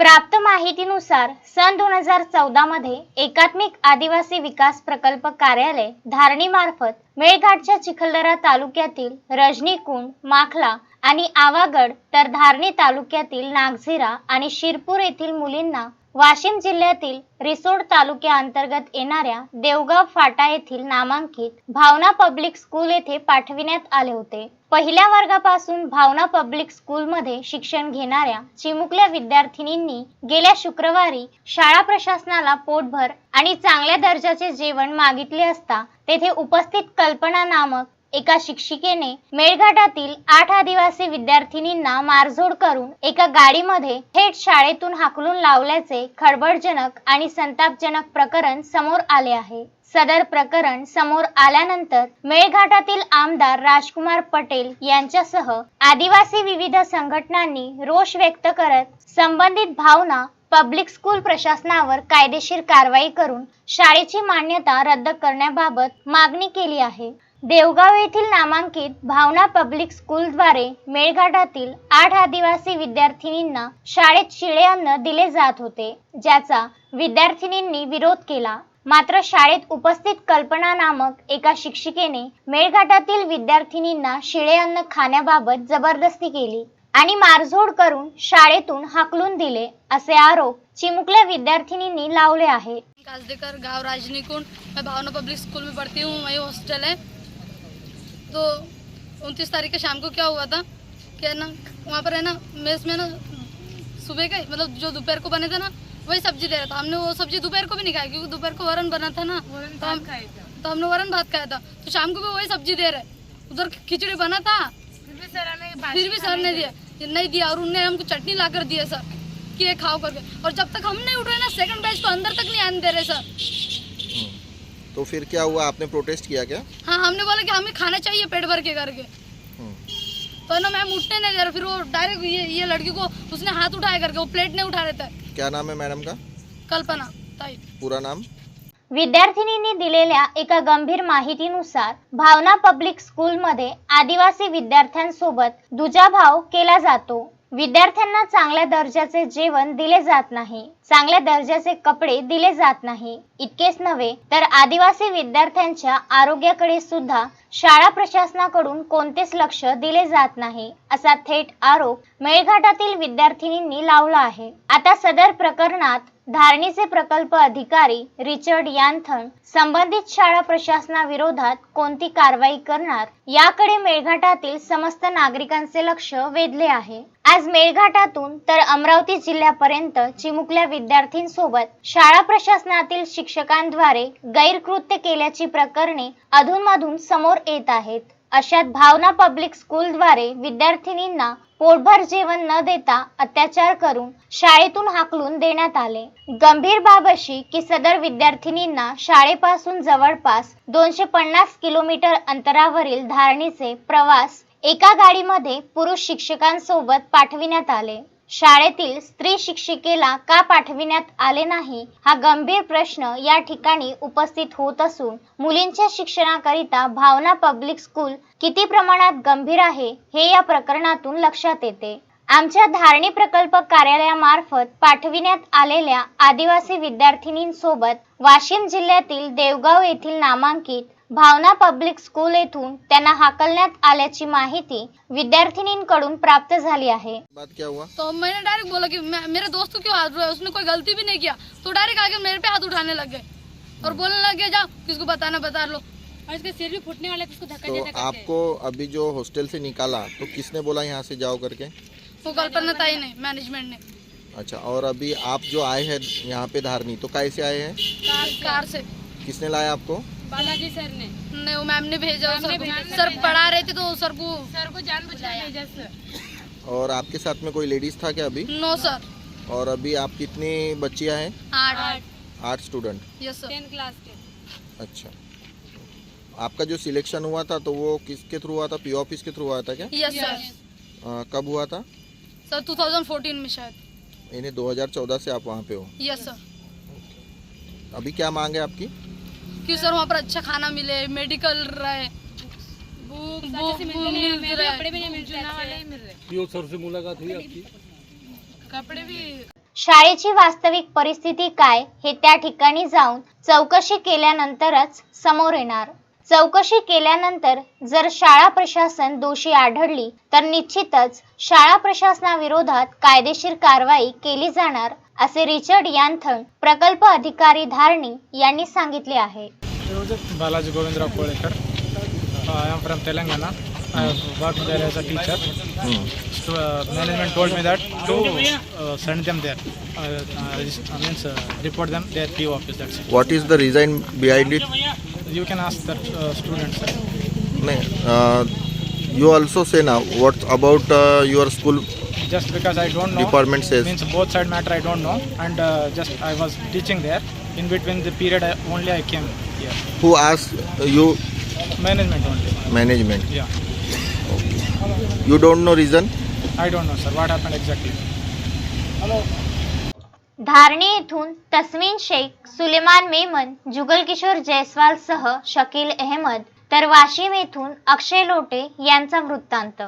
प्राप्त माहितीनुसार सन दोन हजार चौदा मध्ये एकात्मिक आदिवासी विकास प्रकल्प कार्यालय धारणी मार्फत मेळघाटच्या चिखलदरा तालुक्यातील रजनीकुंड माखला आणि आवागड तर धारणी तालुक्यातील नागझिरा आणि शिरपूर येथील मुलींना वाशिम जिल्ह्यातील रिसोड तालुक्याअंतर्गत येणाऱ्या देवगाव फाटा येथील नामांकित भावना पब्लिक स्कूल येथे पाठविण्यात आले होते. पहिल्या वर्गापासून भावना पब्लिक स्कूलमध्ये शिक्षण घेणाऱ्या चिमुकल्या विद्यार्थिनींनी गेल्या शुक्रवारी शाळा प्रशासनाला पोटभर आणि चांगल्या दर्जाचे जेवण मागितले असता तेथे उपस्थित कल्पना नामक एका शिक्षिकेने मेळघाटातील आठ आदिवासी विद्यार्थिनींना मारझोड करून एका गाडीमध्ये थेट शाळेतून हाकलून लावल्याचे खळबळजनक आणि संतापजनक प्रकरण समोर आले आहे. सदर प्रकरण समोर आल्यानंतर मेळघाटातील आमदार राजकुमार पटेल यांच्यासह आदिवासी विविध संघटनांनी रोष व्यक्त करत संबंधित भावना पब्लिक स्कूल प्रशासनावर कायदेशीर कारवाई करून शाळेची मान्यता रद्द करण्याबाबत मागणी केली आहे. देवगाव येथील नामांकित भावना पब्लिक स्कूलद्वारे मेळघाटातील आठ आदिवासी विद्यार्थिनींना शाळेत शिळे अन्न दिले जात होते ज्याचा विद्यार्थिनींनी विरोध केला. मात्र शाळेत उपस्थित कल्पना नामक एका शिक्षिकेने मेळघाटातील विद्यार्थिनींना शिळे अन्न खाण्याबाबत जबरदस्ती केली आणि मारझोड करून शाळेतून हाकलून दिले असे आरोप चिमुकल्या विद्यार्थिनींनी लावले आहे काजदेकर गांव राजनीकुंड. मैं भावना पब्लिक स्कूल में पढ़ती हूँ वही हॉस्टल है. तो उनतीस तारीख के शाम को क्या हुआ था कि है ना वहाँ पर है ना मेस में ना सुबह का मतलब जो दोपहर को बने थे ना वही सब्ज़ी दे रहा था। हमने वो सब्ज़ी दोपहर को भी नहीं खाई क्योंकि दोपहर को वरन बना था ना तो हम तो हमने वरन भात खाया था। तो शाम को भी वही सब्ज़ी दे रहे। उधर खिचड़ी बना था। फिर भी सर ने दिया। नहीं दिया और उनने हमको चटनी ला कर दिया सर कि ये खाओ करके। और जब तक हम नहीं उठ रहे ना सेकंड बैच तो अंदर तक नहीं आने दे रहे सर। तो फिर क्या हुआ? आपने प्रोटेस्ट किया क्या? हाँ हमने बोला कि हमें खाना चाहिए पेट भर के करके। हम्म। तो ना मैम उठने नहीं दे रहा फिर वो डायरेक्ट ये ये लड़की को उसने हाथ उठाया करके वो प्लेट नहीं उठा रहता है। क्या नाम है मैडम का? कल्पना ताई। पूरा नाम? विद्यार्थिनींनी दिलेल्या एका गंभीर माहितीनुसार भावना पब्लिक स्कूलमध्ये आदिवासी विद्यार्थ्यांसोबत दुजाभाव केला जातो. विद्यार्थ्यांना चांगल्या दर्जाचे जेवण दिले जात नाही. चांगल्या दर्जाचे कपडे दिले जात नाही. इतकेच नव्हे तर आदिवासी विद्यार्थ्यांच्या आरोग्याकडे सुद्धा शाळा प्रशासनाकडून कोणतेच लक्ष दिले जात नाही असा थेट आरोप मेळघाटातील विद्यार्थिनींनी लावला आहे. आता सदर प्रकरणात धारणीचे प्रकल्प अधिकारी रिचर्ड यांथन संबंधित शाळा प्रशासनाविरोधात कोणती कारवाई करणार याकडे मेळघाटातील समस्त नागरिकांचे लक्ष वेधले आहे. आज मेळघाटातून तर अमरावती जिल्ह्यापर्यंत चिमुकल्या विद्यार्थींसोबत शाळा प्रशासनातील शिक्षकांद्वारे गैरकृत्य केल्याची प्रकरणे अधूनमधून समोर येत आहेत. अशात भावना पब्लिक स्कूलद्वारे विद्यार्थिनींना पोटभर जेवण न देता अत्याचार करून शाळेतून हाकलून देण्यात आले. गंभीर बाब अशी की सदर विद्यार्थिनींना शाळेपासून जवळपास दोनशे पन्नास किलोमीटर अंतरावरील धारणीचे प्रवास एका गाडीमध्ये पुरुष शिक्षकांसोबत पाठविण्यात आले. शाळेतील स्त्री शिक्षिकेला का पाठविण्यात आले नाही हा गंभीर प्रश्न या ठिकाणी उपस्थित होत असून मुलींच्या शिक्षणाकरिता भावना पब्लिक स्कूल किती प्रमाणात गंभीर आहे हे या प्रकरणातून लक्षात येते. आमच्या धारणी प्रकल्प कार्यालयामार्फत पाठविण्यात आलेल्या आदिवासी विद्यार्थिनींसोबत वाशिम जिल्ह्यातील देवगाव येथील नामांकित भावना पब्लिक स्कूल येथून त्यांना हाकलण्यात आल्याची माहिती विद्यार्थिनींकडून प्राप्त झाली आहे. बात क्या हुआ? तो मैंने डायरेक्ट बोला कि मैं, मेरे दोस्त को क्यों हाथ उठाया उसने कोई गलती भी नहीं किया। तो डायरेक्ट आगे मेरे पे हाथ उठाने लग गए और बोलने लग गए जाओ किसको बताना बता लो। और इसके सिर भी फूटने वाले उसको धक्का तो देता करके आपको अभी जो हॉस्टल से निकाला तो किसने बोला यहाँ से जाओ करके? वो कल्पना ताई ने मैनेजमेंट ने। अच्छा और अभी आप जो आए हैं यहाँ पे धारनी तो कैसे आए हैं? कार कार से। किसने लाया आपको? बालाजी सर ने। नहीं वो मैम ने भेजा सर को सर पढ़ा रहे थे तो सर को सर को जानबूझ कर भेजा सर। और आपके साथ में कोई लेडीज़ था क्या अभी? No sir. और अभी आप कितनी बच्चियाँ हैं? आठ। आठ। Student. Yes sir. Tenth class के। अच्छा। आपका जो सिलेक्शन हुआ था तो वो किसके थ्रू हुआ था? पी ऑफ़िस के थ्रू हुआ था क्या? Yes sir. कब हुआ था? सर 2014 में शायद। यानी 2014 से आप वहाँ पे हो। Yes sir. अभी क्या मांग है आपकी? कि सर वहाँ पर अच्छा खाना मिले मेडिकल रहे। बुक बुक- से बुक मिलते नहीं मिल हमें रहा। कपड़े भी नहीं मिलते वाले मिल रहे। पीओ सर से मुलाकात हुई आपकी? कपड़े भी शाळेची वास्तविक परिस्थिती काय हे त्या ठिकाणी जाऊन चौकशी केल्यानंतरच समोर येणार. चौकशी केल्यानंतर जर शाळा प्रशासन दोषी आढळली तर निश्चितच शाळा प्रशासनाविरोधात कायदेशीर कारवाई केली जाणार असे रिचर्ड यांथन प्रकल्प अधिकारी धारणी यांनी सांगितले आहे. Balaji Govindrao Kolekar I am from Telangana I work there as a teacher management told me that to send them there means report them there P office that what is the reason behind it them their PO office. That's it. What is the reason behind it? You can ask the uh, students. No, uh, you also say now what about uh, your school Just because I don't know. department says Means both side matter I don't know. And uh, just I was teaching there. In between the period I, only I came here. who asked you Management only. management Yeah. you don't know reason I don't know sir what happened exactly. Dharni येथून तस्मीन शेख सुलेमान मेमन जुगल किशोर जयस्वाल सह शकील अहमद तर वाशिम येथून अक्षय लोटे यांचा वृत्तांत.